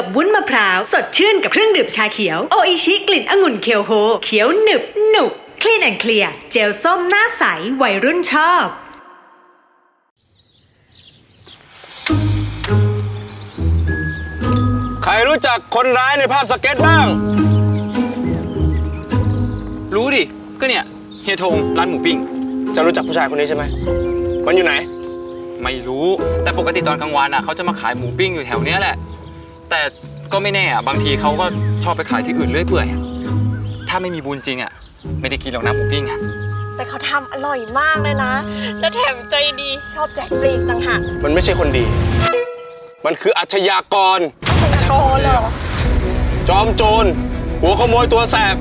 กับวุ้นมะพร้าว สดชื่นกับเครื่องดื่มชาเขียว โออิชิกลิ่นองุ่นเคียวโฮ เขียวหนึบหนุบคลีนแอนเคลียร์เจลส้มหน้าใส วัยรุ่นชอบ ใครรู้จักคนร้ายในภาพสเก็ตบ้าง รู้ดิ ก็เนี่ย เฮียธงร้านหมูปิ้ง จะรู้จักผู้ชายคนนี้ใช่ไหม มันอยู่ไหน ไม่รู้ แต่ปกติตอนกลางวันอะเขาจะมาขายหมูปิ้งอยู่แถวเนี้ยแหละ แต่ก็ไม่แน่อะบางทีเขาก็ชอบไปขายที่อื่นเรื่อยเปื่อยอะถ้าไม่มีบุญจริงอะ ไม่ได้กินหรอกนะหมูปิ้งอะแต่เขาทำอร่อยมากเลยนะ และแถมใจดีชอบแจกฟรีอีกต่างหากมันไม่ใช่คนดี มันคืออาชญากร เป็นโกเหรอ จอมโจร หัวขโมยตัวแสบ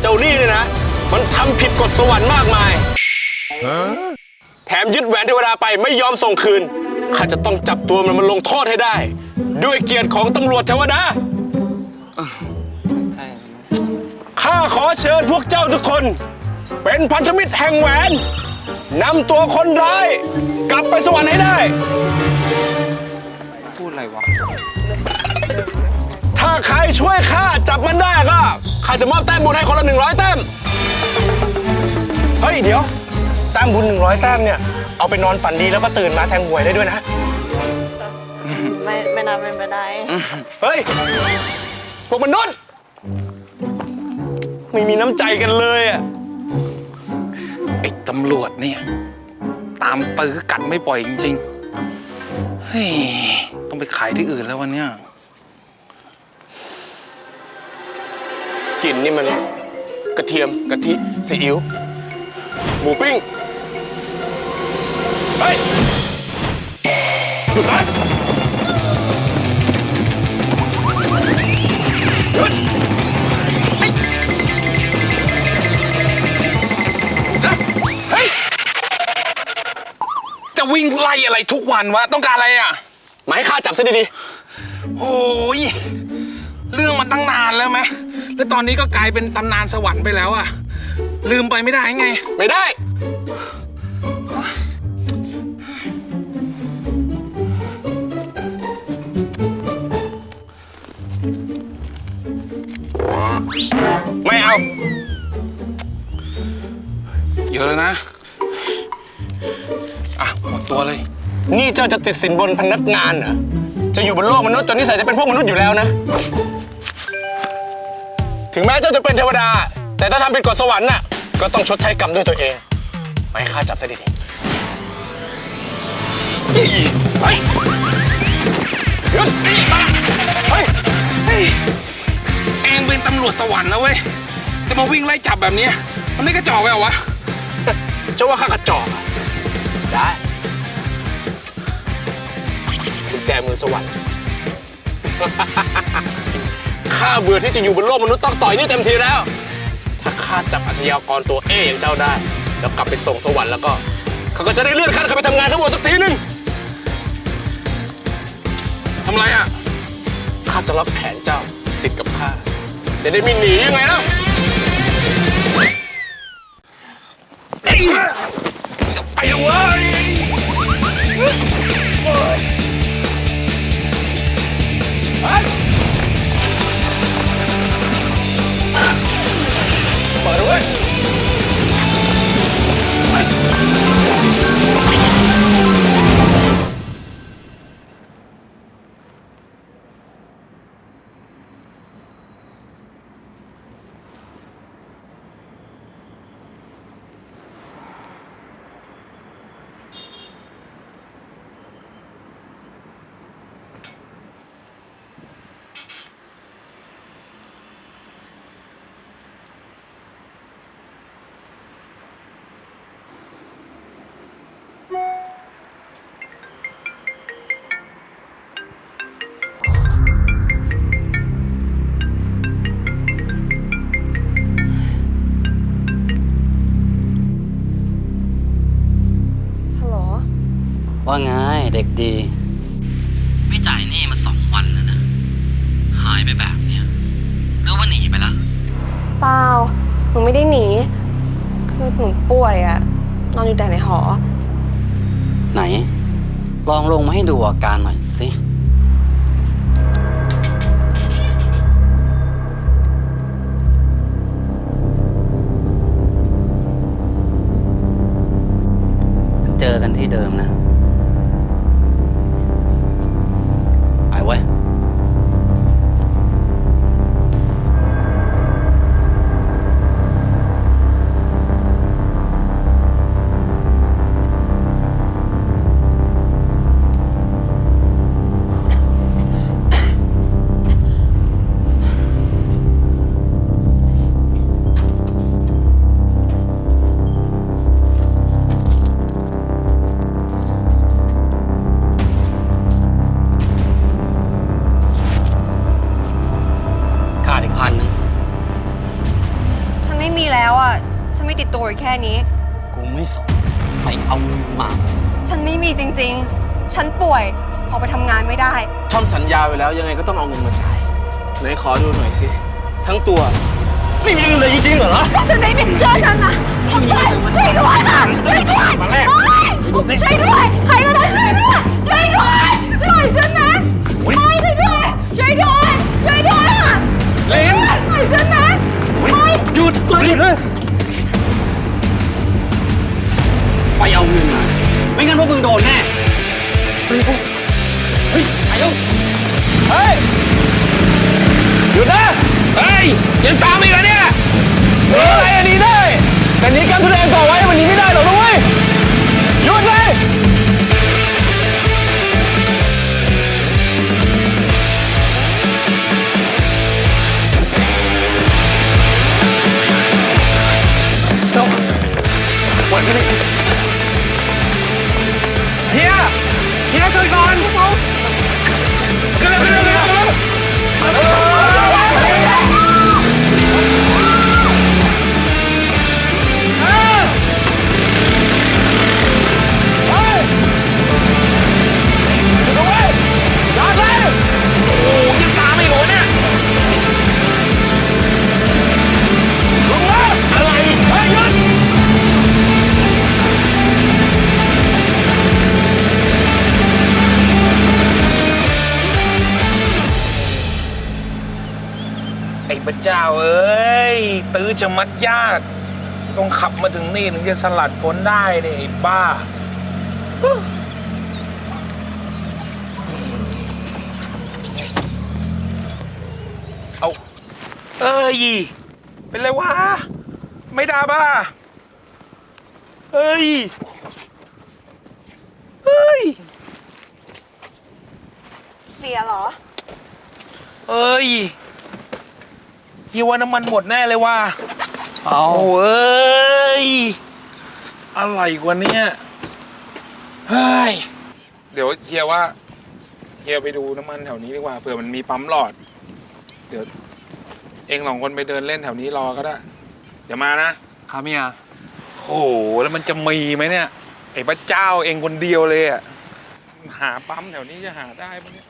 เจ้านี่เนี่ยนะ มันทำผิดกฎสวรรค์มากมาย แถมยึดแหวนเทวดาไปไม่ยอมส่งคืน ข้าจะต้องจับตัวมันมาลงโทษให้ได้ ด้วยเกียรติของตำรวจเทวดาใช่ข้าขอเชิญพวกเจ้าทุกคน เป็นพันธมิตรแห่งแหวนนำตัวคนร้าย กลับไปสวรรค์ให้ได้ พูดอะไรวะ ถ้าใครช่วยข้าจับมันได้ก็ข้าจะมอบแต้มบุญให้คนละ100แต้ม เฮ้ย เดี๋ยว แต้มบุญ100แต้มเนี่ย เอาไปนอนฝันดีแล้วก็ตื่นมาแทงหวยได้ด้วยนะ ไม่ไม่น่าเป็นไปได้ เฮ้ย พวกมนุษย์ ไม่มีน้ำใจกันเลยอะไอ้ตำรวจเนี่ย ตามตื้อกัดไม่ปล่อยจริงๆ เฮ้ย ต้องไปขายที่อื่นแล้ววันเนี้ย กลิ่นนี่มันกระเทียมกะทิซีอิ๊วหมูปิ้ง เฮ้ยหยุดนะหยุดจะวิ่งไล่อะไรทุกวันวะ ต้องการอะไรอะ มาให้ข้าจับซะดีโอ้ยเรื่องมันตั้งนานแล้วไหมแล้วตอนนี้ก็กลายเป็นตำนานสวรรค์ไปแล้วอะ ลืมไปไม่ได้ไง ๆ ไม่ได้ อะเลยนะ อะ หมดตัวเลย นี่เจ้าจะติดสินบนพนักงานเหรอ จะอยู่บนโลกมนุษย์จนนิสัยจะเป็นพวกมนุษย์อยู่แล้วนะ ถึงแม้เจ้าจะเป็นเทวดา แต่ถ้าทำผิดกฎสวรรค์น่ะ ก็ต้องชดใช้กรรมด้วยตัวเองไม่ให้ข้าจับซะดีเฮ้ยๆเฮ้ยหยุดนี่มาเฮ้ยเฮ้ยเองเป็นตำรวจสวรรค์นะเว้ย จะมาวิ่งไล่จับแบบเนี้ยมันไม่กระจอกไปเหรอวะเจ้าว่าข้ากระจอกอะได้กุญแจมือสวรรค์ ข้าเบื่อที่จะอยู่บนโลกมนุษย์ต้องต่อยนี่เต็มทีแล้ว ถ้าข้าจับอาชญากรตัวเออย่างเจ้าได้ แล้วกลับไปส่งสวรรค์แล้วก็เขาก็จะได้เลื่อนขั้นเข้าไปทำงานทั้งหมดสักทีหนึงทำไรอะ ข้าจะรับแขนเจ้าติดกับข้า จะได้ไม่หนียังไงแล้ว ไปเลยเว้ ว่าไงเด็กดี ไม่จ่ายหนี้มาสองวันแล้วนะ หายไปแบบเนี้ยหรือว่าหนีไปแล้วเปล่า หนูไม่ได้หนี คือหนูป่วยอะนอนอยู่แต่ในหอ ไหน ลองลงมาให้ดูอาการหน่อยสิเจอกันที่เดิมนะ แล้วอะ ฉันไม่ติดตัวอยู่แค่นี้ กูไม่สนไปเอาเงินมา ฉันไม่มีจริง ๆ ฉันป่วยออกไปทำงานไม่ได้ ทำสัญญาไว้แล้วยังไงก็ต้องเอาเงินมาจ่าย ไหนขอดูหน่อยสิ ทั้งตัว ไม่มีเงินเลยจริงๆเหรอ ฉันไม่มีเชื่อฉันนะช่วยด้วยค่ะช่วยด้วยมาแรกช่วยด้วยใครก็ได้ช่วยด้วยช่วยด้วยช่วยฉันนะไม่ช่วยด้วยช่วยด้วยช่วยด้วยค่ะเลน ช่วยฉันนะ ไปเอาเงินมา จะมัดยากต้องขับมาถึงนี่ถึงจะสลัดพ้นได้เนี่ยไอ้บ้าเอาเอ้ยเป็นไรวะ ไม่ได้บ้าเฮ้ยเฮ้ย เสียเหรอ เอ้ย เฮียว่าน้ำมันหมดแน่เลยว่ะเอาเอ้ยอะไรวะเนี่ยเฮ้ยเดี๋ยวเฮียว่าเฮียไปดูน้ำมันแถวนี้ดีกว่าเผื่อมันมีปั๊มหลอด เดี๋ยวเองสองคนไปเดินเล่นแถวนี้รอก็ได้เดี๋ยวมานะครับเมียโอ้โหแล้วมันจะมีไหมเนี่ยไอ้พระเจ้าเองคนเดียวเลยอะหาปั๊มแถวนี้จะหาได้ปะเนี่ย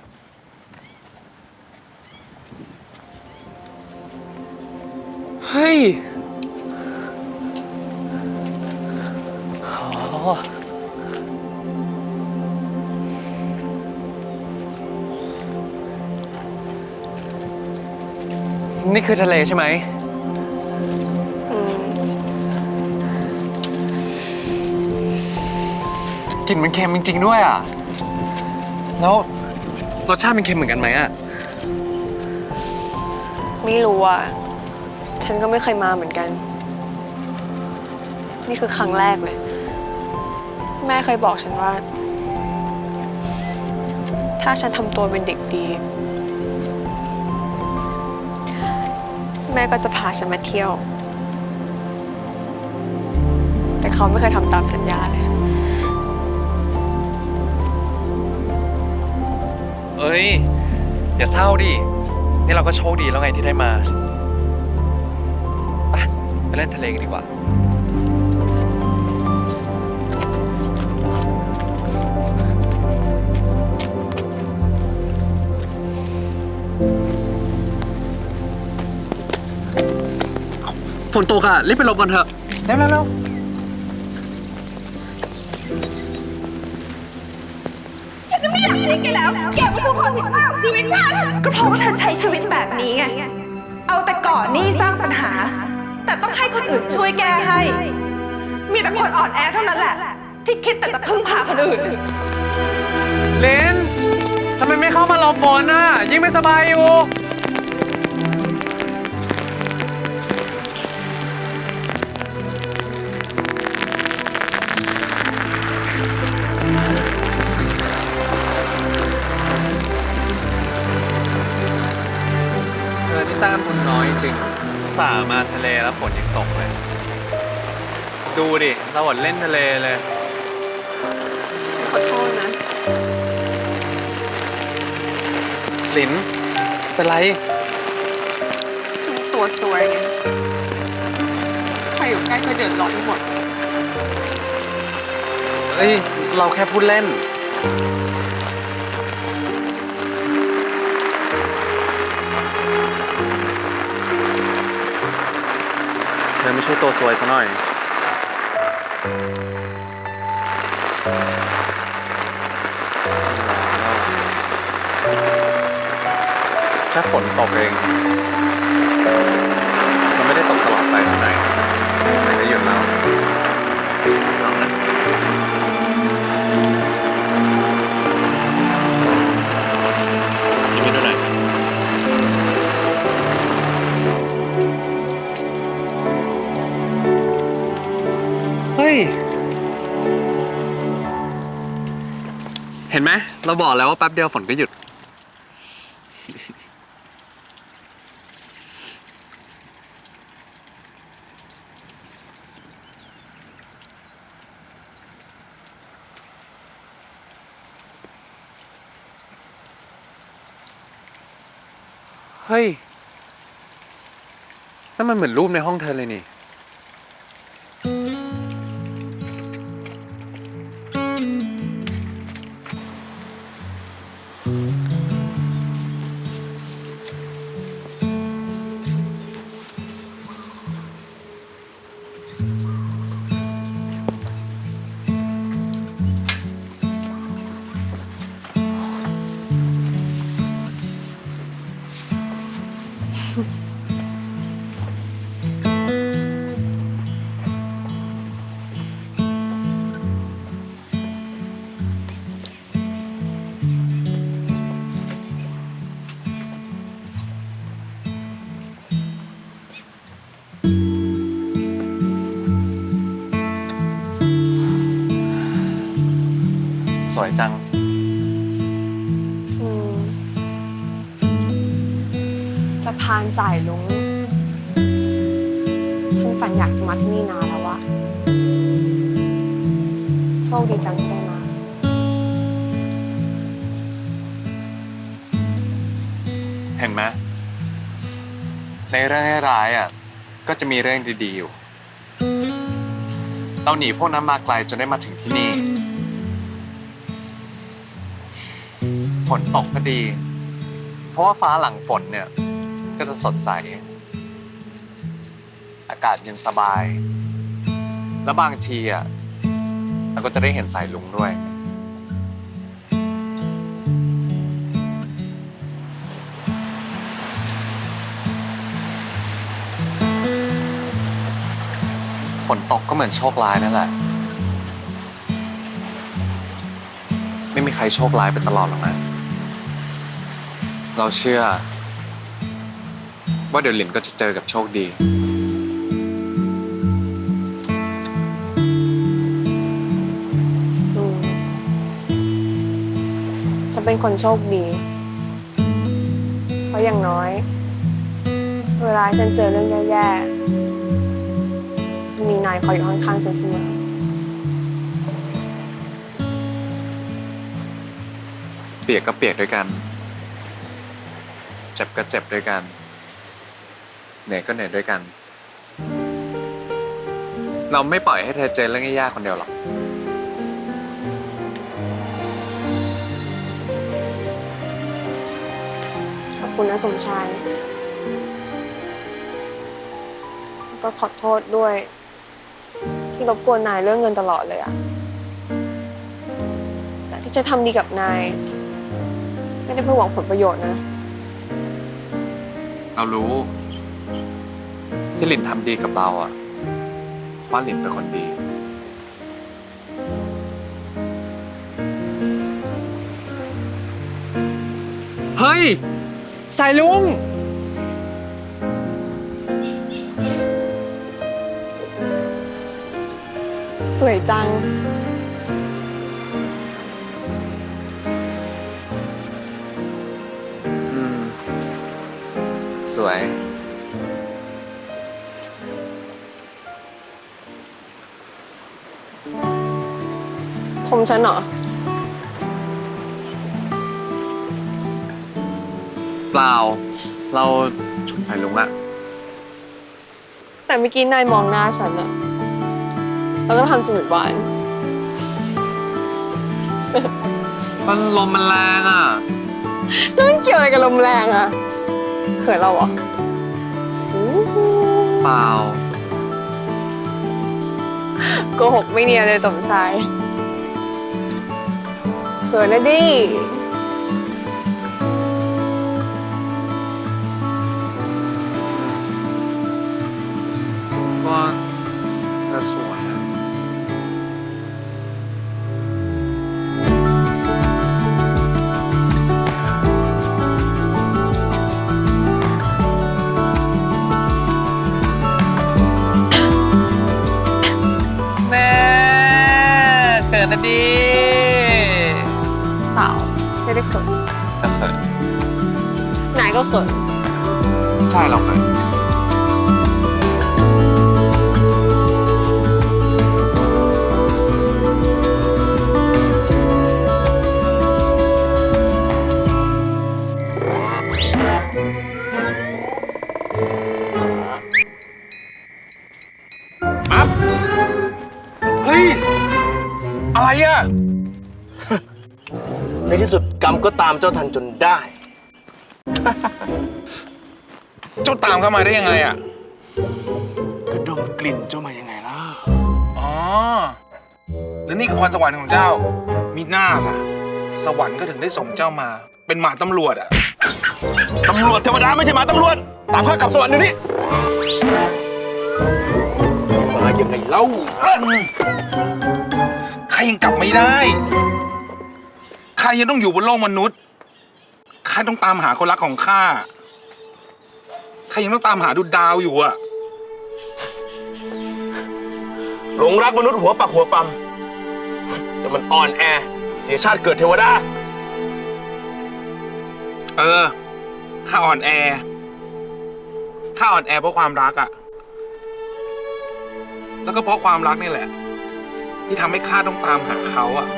เฮ้ยนี่คือทะเลใช่ไหมอืมกลิ่นมันเค็มจริงๆด้วยอะ แล้วรสชาติมันเค็มเหมือนกันไหมอะ ไม่รู้อะ ฉันก็ไม่เคยมาเหมือนกัน นี่คือครั้งแรกเลย แม่เคยบอกฉันว่า ถ้าฉันทำตัวเป็นเด็กดี แม่ก็จะพาฉันมาเที่ยว แต่เขาไม่เคยทำตามสัญญาเลย เอ้ย อย่าเศร้าดิ นี่เราก็โชคดีแล้วไงที่ได้มา เล่นทะเลกันดีกว่าฝนตกอะรีบไปหลบกันเถอะเร็วเร็วเร็วฉันจะไม่อยากอยู่ด้วยแกแล้ว แกมันคือความผิดพลาดของชีวิตฉัน ก็เพราะว่าเธอใช้ชีวิตแบบนี้ไง เอาแต่ก่อนหนี่สร้างปัญหา แต่ต้องให้คนอื่นช่วยแก้ให้ มีแต่คนอ่อนแอเท่านั้นแหละ ที่คิดแต่จะพึ่งพาคนอื่น เลนทำไมไม่เข้ามาหลบฝนน่ะ ยิ่งไม่สบายอยู่ สาห์มาทะเลแล้วฝนยังตกเลย ดูดิเราอดเล่นทะเลเลยขอโทษนะลิน เป็นไร ฉันตัวสวยไงใครอยู่ใกล้ก็เดือดร้อนไปหมด เอ้ย เราแค่พูดเล่น ไม่ใช่ตัวสวยซะหน่อยแค่ฝนตกเอง มันไม่ได้ตกตลอดไปสักหน่อยมันจะหยุดแล้ว ห็นไหมเราบอกแล้วว่าแป๊บเดียวฝนก็หยุด เฮ้ยนั่นมันเหมือนรูปในห้องเธอเลยนี่ สวยจัง อืมสะพานสายลุง ฉันฝันอยากจะมาที่นี่นานแล้วอะโชคดีจังที่ได้มา เห็นไหมในเรื่องร้ายๆอะก็จะมีเรื่องดีๆอยู่ เราหนีพวกนั้นมาไกลจนได้มาถึงที่นี่ ฝนตกก็ดี เพราะว่าฟ้าหลังฝนเนี่ย ก็จะสดใส อากาศเย็นสบาย แล้วบางทีอะเราก็จะได้เห็นสายลุงด้วย ฝนตกก็เหมือนโชคร้ายนั่นแหละ ไม่มีใครโชคร้ายไปตลอดหรอกนะ เราเชื่อ ว่าเดี๋ยวหลินก็จะเจอกับโชคดี อืมฉันเป็นคนโชคดี เพราะอย่างน้อย เวลาฉันเจอเรื่องแย่ๆจะมีนายคอยอยู่ข้างๆฉันเสมอ เปียกก็เปียกด้วยกัน เจ็บก็เจ็บด้วยกัน เหนื่อยก็เหนื่อยด้วยกัน เราไม่ปล่อยให้เธอเจอเรื่องยากๆคนเดียวหรอก ขอบคุณนะสมชายแล้วก็ขอโทษด้วย ที่รบกวนนายเรื่องเงินตลอดเลยอะแต่ที่จะทำดีกับนาย ไม่ได้เพื่อหวังผลประโยชน์นะ เรารู้ ที่หลินทำดีกับเราอะะว่าหลินเป็นคนดี เฮ้ย สายลุง สวยจัง สวย ชมฉันเหรอ เปล่า เราชมสายลุงละแต่เมื่อกี้นายมองหน้าฉันอะแล้วก็ทำจมูกบานมันลมมันแรงอะ แล้วมันเกี่ยวอะไรกับลมแรงอะ เขินเราเหรออู้หูเปล่าโกหกไม่เนียนเลยสมชายเขินนะดิ กรรมก็ตามเจ้าทันจนได้ เจ้าตามเข้ามาได้ยังไงอะ ก็ดมกลิ่นเจ้ามายังไงล่ะ อ๋อ แล้วนี่คือพรสวรรค์ของเจ้า มีหน้าล่ะ สวรรค์ก็ถึงได้ส่งเจ้ามา เป็นหมาตำรวจอะ ตำรวจเทวดาไม่ใช่หมาตำรวจ ตามข้ากลับสวรรค์เดี๋ยวนี้มายังไงเล่าข้ายังกลับไม่ได้ ข้ายังต้องอยู่บนโลกมนุษย์ข้าต้องตามหาคนรักของข้าข้ายังต้องตามหาดุจดาวอยู่อะหลงรักมนุษย์หัวปักหัวปั๊มจะมันอ่อนแอ เสียชาติเกิดเทวดา เออข้าอ่อนแอข้าอ่อนแอเพราะความรักอะแล้วก็เพราะความรักนี่แหละ ที่ทำให้ข้าต้องตามหาเขาอะ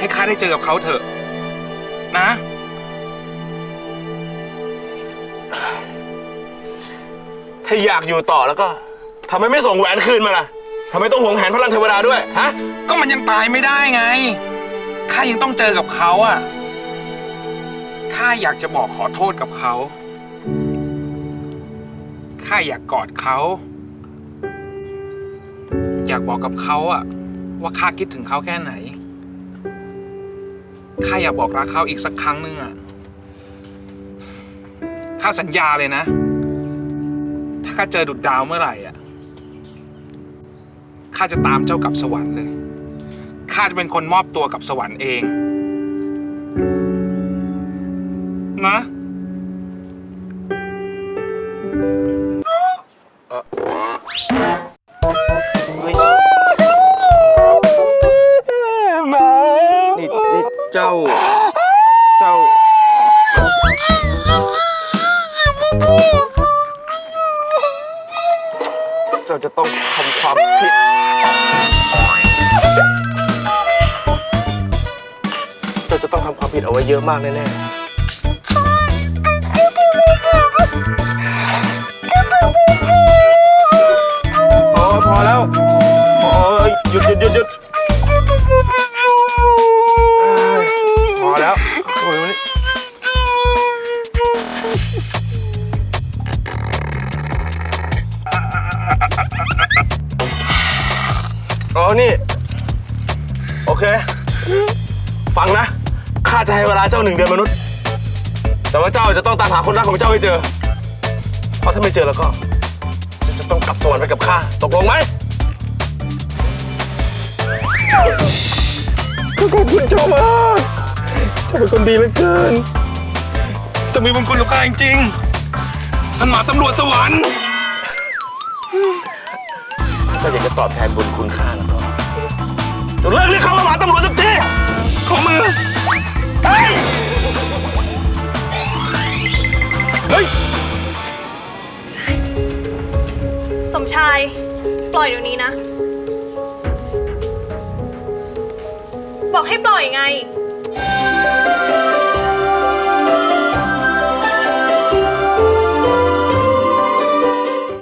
ให้ข้าได้เจอกับเขาเถอะ นะ ถ้าอยากอยู่ต่อแล้วก็ทำไมไม่ส่งแหวนคืนมาล่ะทำไมต้องหวงแหนพลังเทวดาด้วยฮะก็มันยังตายไม่ได้ไง ข้ายังต้องเจอกับเขาอะข้าอยากจะบอกขอโทษกับเขา ข้าอยากกอดเขา อยากบอกกับเขาอะว่าข้าคิดถึงเขาแค่ไหน ข้าอยากบอกรักเขาอีกสักครั้งหนึ่งอะข้าสัญญาเลยนะ ถ้าข้าเจอดุดดาวเมื่อไหร่อะข้าจะตามเจ้ากลับสวรรค์เลยข้าจะเป็นคนมอบตัวกับสวรรค์เอง นะ ของเจ้าให้เจอ เพราะถ้าไม่เจอแล้วก็จะต้องกลับสวรรค์ไปกับข้า ตกลงไหมข้าขอบคุณเจ้ามากเจ้าเป็นคนดีเหลือเกินจะมีบุญคุณลูกค้าจริงๆท่านหมาตำรวจสวรรค์ ถ้าอยากจะตอบแทนบุญคุณข้าแล้วก็เดี๋เลิกเรียกเขาว่าหมาตำรวจสักทีขอมือ เฮ้ ฮ้ย สมชาย ปล่อยเดี๋ยวนี้นะ บอกให้ปล่อยไง